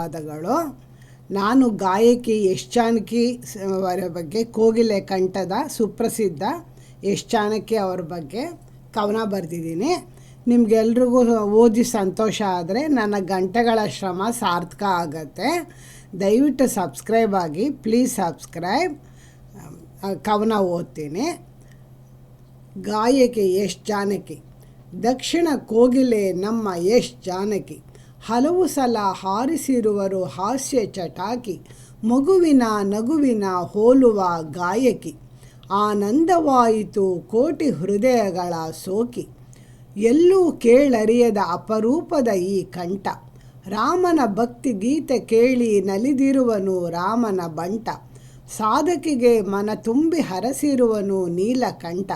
ಧನ್ಯವಾದಗಳು. ನಾನು ಗಾಯಕಿ ಯಶ್ ಜಾನಕಿ ಅವರ ಬಗ್ಗೆ, ಕೋಗಿಲೆ ಕಂಠದ ಸುಪ್ರಸಿದ್ಧ ಯಶ್ ಚಾನಕಿ ಅವ್ರ ಬಗ್ಗೆ ಕವನ ಬರೆದಿದ್ದೀನಿ. ನಿಮಗೆಲ್ರಿಗೂ ಓದಿ ಸಂತೋಷ ಆದರೆ ನನ್ನ ಗಂಟೆಗಳ ಶ್ರಮ ಸಾರ್ಥಕ ಆಗತ್ತೆ. ದಯವಿಟ್ಟು ಸಬ್ಸ್ಕ್ರೈಬ್ ಆಗಿ, ಪ್ಲೀಸ್ ಸಬ್ಸ್ಕ್ರೈಬ್. ಕವನ ಓದ್ತೀನಿ. ಗಾಯಕಿ ಯಶ್ ಜಾನಕಿ ದಕ್ಷಿಣ ಕೋಗಿಲೆ ನಮ್ಮ ಯಶ್ ಜಾನಕಿ ಹಲವು ಸಲ ಹಾರಿಸಿರುವರು ಹಾಸ್ಯ ಚಟಾಕಿ, ಮಗುವಿನ ನಗುವಿನ ಹೋಲುವ ಗಾಯಕಿ. ಆನಂದವಾಯಿತು ಕೋಟಿ ಹೃದಯಗಳ ಸೋಕಿ. ಎಲ್ಲೂ ಕೇಳರಿಯದ ಅಪರೂಪದ ಈ ಕಂಠ. ರಾಮನ ಭಕ್ತಿ ಗೀತೆ ಕೇಳಿ ನಲಿದಿರುವನು ರಾಮನ ಬಂಟ. ಸಾಧಕಿಗೆ ಮನ ತುಂಬಿ ಹರಸಿರುವನು ನೀಲಕಂಠ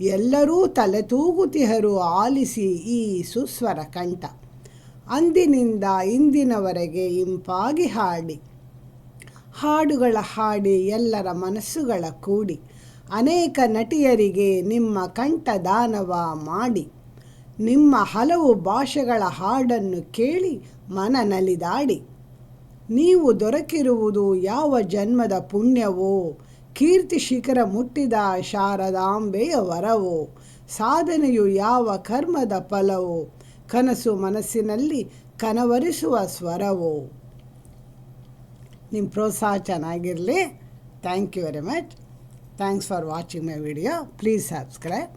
ಎಲ್ಲರೂ ತಲೆ ತೂಗುತಿಹರು ಆಲಿಸಿ ಈ ಸುಸ್ವರ ಕಂಠ. ಅಂದಿನಿಂದ ಇಂದಿನವರೆಗೆ ಇಂಪಾಗಿ ಹಾಡಿ. ಹಾಡುಗಳ ಹಾಡಿ ಎಲ್ಲರ ಮನಸ್ಸುಗಳ ಕೂಡಿ. ಅನೇಕ ನಟಿಯರಿಗೆ ನಿಮ್ಮ ಕಂಠದಾನವ ಮಾಡಿ. ನಿಮ್ಮ ಹಲವು ಭಾಷೆಗಳ ಹಾಡನ್ನು ಕೇಳಿ ಮನ ನಲಿದಾಡಿ ನೀವು ದೊರಕಿರುವುದು ಯಾವ ಜನ್ಮದ ಪುಣ್ಯವೋ? ಕೀರ್ತಿ ಶಿಖರ ಮುಟ್ಟಿದ ಶಾರದಾಂಬೆಯ ವರವೋ ಸಾಧನೆಯು ಯಾವ ಕರ್ಮದ ಫಲವೋ? ಕನಸು ಮನಸ್ಸಿನಲ್ಲಿ ಕನವರಿಸುವ ಸ್ವರವು. ನಿಮ್ಮ ಪ್ರೋತ್ಸಾಹ ಚೆನ್ನಾಗಿರಲಿ. Thank you very much thanks for watching my video please subscribe